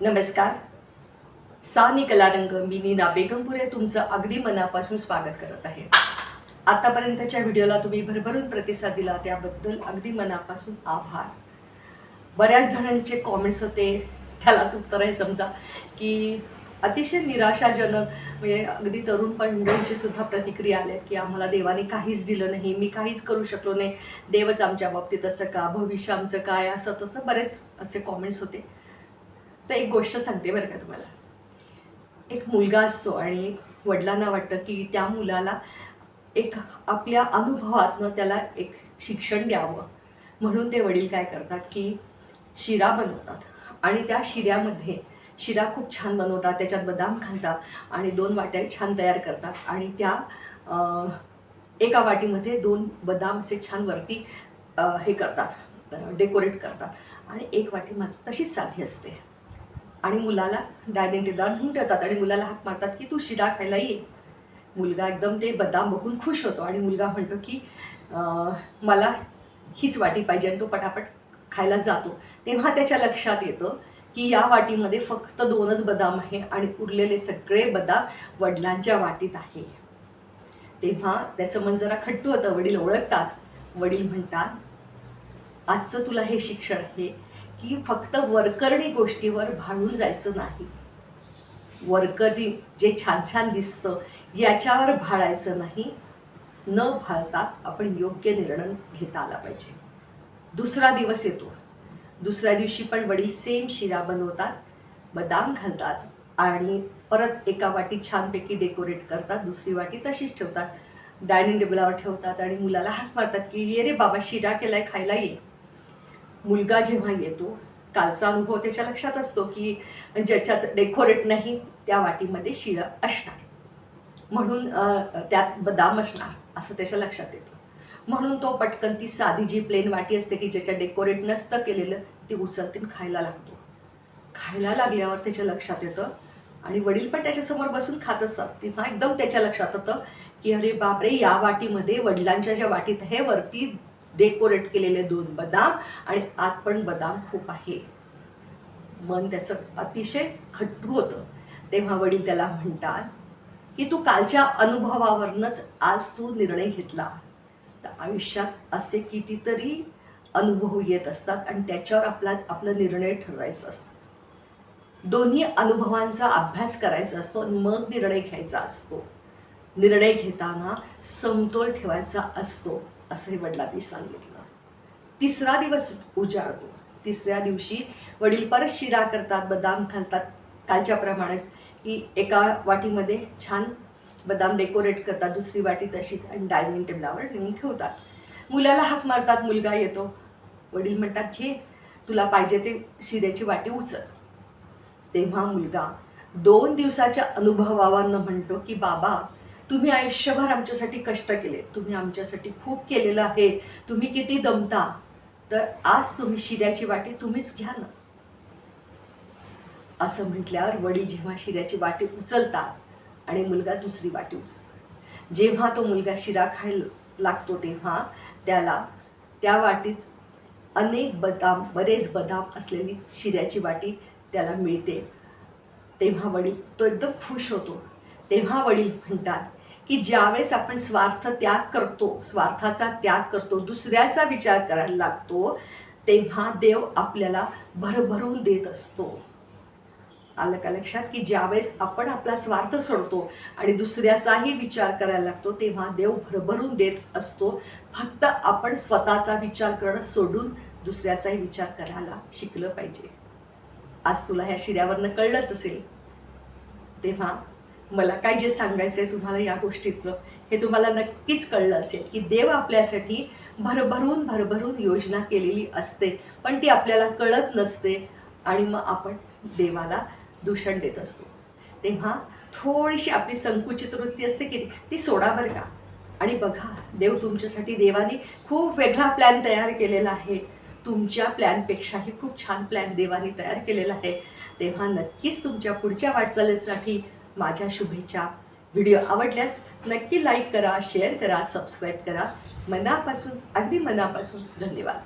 नमस्कार. सानी कलारंग मी नीना बेगमपुरे तुमचं अगदी मनापासून स्वागत करत आहे. आतापर्यंतच्या व्हिडिओला तुम्ही भरभरून प्रतिसाद दिला त्याबद्दल अगदी मनापासून आभार. बऱ्याच जणांचे कॉमेंट्स होते. त्यालाच उत्तर आहे समजा की अतिशय निराशाजनक म्हणजे अगदी तरुण मंडळींची सुद्धा प्रतिक्रिया आल्यात की आम्हाला देवाने काहीच दिलं नाही मी काहीच करू शकलो नाही. देवच आमच्या बाबतीत असं का? भविष्य आमचं काय? असं तसं बरेच असे कॉमेंट्स होते. तर एक गोष्ट सांगते बरं का तुम्हाला. एक मुलगा असतो आणि वडिलांना वाटतं की त्या मुलाला एक आपल्या अनुभवातनं त्याला एक शिक्षण द्यावं. म्हणून ते वडील काय करतात की शिरा बनवतात. आणि त्या शिऱ्यामध्ये शिरा खूप छान बनवतात त्याच्यात बदाम घालतात आणि दोन वाट्या छान तयार करतात. आणि त्या एका वाटीमध्ये दोन बदाम असे छान वरती हे करतात डेकोरेट करतात. आणि एक वाटी मात्र तशीच साधी असते. आणि मुलाला डायनिंग टेबलावर घेऊन ठेवतात आणि मुलाला हात मारतात की तू शिरा खायला ये. मुलगा एकदम ते बदाम बघून खुश होतो आणि मुलगा म्हणतो की मला हीच वाटी पाहिजे आणि तो पटापट खायला जातो. तेव्हा त्याच्या लक्षात येतं की या वाटीमध्ये फक्त दोनच बदाम आहे आणि उरलेले सगळे बदाम वडिलांच्या वाटीत आहे. तेव्हा त्याचं मन जरा खट्टू होतं. वडील ओळखतात. वडील म्हणतात आजचं तुला हे शिक्षण आहे. की फक्त वरकरणी गोष्टीवर भाळून जायचं नाही. वरकरी जे छान छान दिसतं याच्यावर भाळायचं नाही. न भाळता आपण योग्य निर्णय घेता आला पाहिजे. दुसरा दिवस येतो. दुसऱ्या दिवशी पण वडील सेम शिरा बनवतात बदाम घालतात आणि परत एका वाटी छानपैकी डेकोरेट करतात दुसरी वाटी तशीच ठेवतात. डायनिंग टेबलावर ठेवतात आणि मुलाला हाक मारतात की ये रे बाबा शिरा केलाय खायला ये. मुलगा जेव्हा येतो कालचा अनुभव त्याच्या लक्षात असतो की ज्याच्यात डेकोरेट नाही त्या वाटीमध्ये शिळं असणार. म्हणून त्यात बदाम असणार असं त्याच्या लक्षात येतं. म्हणून तो पटकन ती साधी जी प्लेन वाटी असते की ज्याच्या डेकोरेट नसतं केलेलं ती उचलतीन खायला लागतो. खायला लागल्यावर त्याच्या लक्षात येतं आणि वडील पण त्याच्यासमोर बसून खात असतात तेव्हा एकदम त्याच्या लक्षात येतं की अरे बापरे या वाटीमध्ये वडिलांच्या ज्या वाटीत हे वरती डेकोरेट केलेले दोन बदाम आणि आत पण बदाम खूप आहे. मन त्याचं अतिशय खट्टू होतं. तेव्हा वडील त्याला म्हणतात की तू कालच्या अनुभवावरूनच आज तू निर्णय घेतला. तर आयुष्यात असे कितीतरी अनुभव येत असतात आणि त्याच्यावर आपला आपला निर्णय ठरवायचा असतो. दोन्ही अनुभवांचा अभ्यास करायचा असतो आणि मग निर्णय घ्यायचा असतो. निर्णय घेताना समतोल ठेवायचा असतो. असंही वडिलांनी सांगितलं. तिसरा दिवस उजाडतो तिसऱ्या दिवशी वडील परत शिरा करतात बदाम घालतात. कालच्याप्रमाणेच की एका वाटीमध्ये छान बदाम डेकोरेट करतात दुसरी वाटी तशीच आणि डायनिंग टेबलावर नेऊन ठेवतात. मुलाला हाक मारतात मुलगा येतो. वडील म्हणतात घे तुला पाहिजे ते शिऱ्याची वाटी उचल. तेव्हा मुलगा दोन दिवसाच्या अनुभवावरनं म्हणतो की बाबा तुम्ही आयुष्यभर आमच्यासाठी कष्ट केले. तुम्ही आमच्यासाठी खूप केलेलं आहे. तुम्ही किती दमता. तर आज तुम्ही शिऱ्याची वाटी तुम्हीच घ्या ना. असं म्हटल्यावर वडील जेव्हा शिऱ्याची वाटी उचलतात आणि मुलगा दुसरी वाटी उचलतात जेव्हा तो मुलगा शिरा खायला लागतो तेव्हा त्याला त्या वाटीत अनेक बदाम बरेच बदाम असलेली शिऱ्याची वाटी त्याला मिळते. तेव्हा वडील तो एकदम खुश होतो. तेव्हा वडील म्हणतात की ज्यावेळेस आपण स्वार्थ त्याग करतो स्वार्थाचा त्याग करतो दुसऱ्याचा विचार करायला लागतो तेव्हा देव आपल्याला भरभरून देत असतो. आलं का लक्षात? की ज्यावेळेस आपण आपला स्वार्थ सोडतो आणि दुसऱ्याचाही विचार करायला लागतो तेव्हा देव भरभरून देत असतो. फक्त आपण स्वतःचा विचार करणं सोडून दुसऱ्याचाही विचार करायला शिकलं पाहिजे. आज तुला ह्या शिऱ्यावरनं कळलंच असेल. तेव्हा मला काय जे सांगायचं आहे तुम्हाला या गोष्टीतलं हे तुम्हाला नक्कीच कळलं असेल की देव आपल्यासाठी भरभरून भरभरून योजना केलेली असते. पण ती आपल्याला कळत नसते आणि मग आपण देवाला दूषण देत असतो. तेव्हा थोडीशी आपली संकुचित वृत्ती असते की ती सोडा बरं का. आणि बघा देव तुमच्यासाठी देवाने खूप वेगळा प्लॅन तयार केलेला आहे. तुमच्या प्लॅनपेक्षाही खूप छान प्लॅन देवाने तयार केलेला आहे. तेव्हा नक्कीच तुमच्या पुढच्या वाटचालीसाठी माझ्या शुभेच्छा. व्हिडिओ आवडल्यास नक्की लाईक करा शेअर करा सबस्क्राईब करा. मनापासून अगदी मनापासून धन्यवाद.